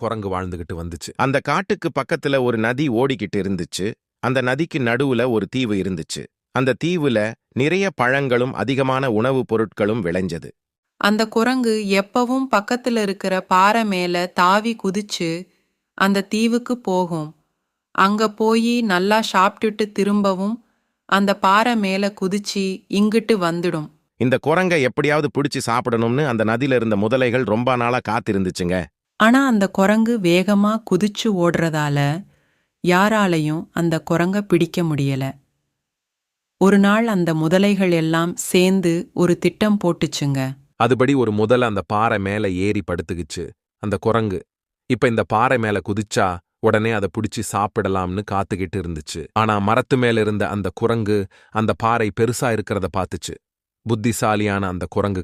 குரங்கு வாழ்ந்துகிட்டு வந்துச்சு. அந்த காட்டுக்கு பக்கத்துல ஒரு நதி ஓடிக்கிட்டு இருந்துச்சு. அந்த நதிக்கு நடுவுல ஒரு தீவு இருந்துச்சு. அந்த தீவுல நிறைய பழங்களும் அதிகமான உணவுப் பொருட்களும் விளைஞ்சது. அந்த குரங்கு எப்பவும் பக்கத்துல இருக்கிற பாறை மேல தாவி குதிச்சு அந்த தீவுக்கு போகும். அங்க போய் நல்லா சாப்பிட்டுட்டு திரும்பவும் அந்த பாறை மேல குதிச்சு இங்கிட்டு வந்துடும். இந்த குரங்கை எப்படியாவது பிடிச்சு சாப்பிடணும்னு அந்த நதியில இருந்த முதலைகள் ரொம்ப நாளா காத்திருந்துச்சுங்க. ஆனா அந்த குரங்கு வேகமா குதிச்சு ஓடுறதால யாராலையும் அந்த குரங்க பிடிக்க முடியல. ஒரு நாள் அந்த முதலைகள் எல்லாம் சேர்ந்து ஒரு திட்டம் போட்டுச்சுங்க. அதுபடி ஒரு முதல அந்த பாறை மேல ஏறி படுத்துக்கிச்சு. அந்த குரங்கு. இப்ப இந்த பாறை மேல குதிச்சா உடனே அதை பிடிச்சி சாப்பிடலாம்னு காத்துக்கிட்டு இருந்துச்சு. ஆனா மரத்து மேல இருந்த அந்த குரங்கு அந்த பாறை பெருசா இருக்கிறத பார்த்துச்சு. புத்திசாலியான அந்த குரங்குக்கு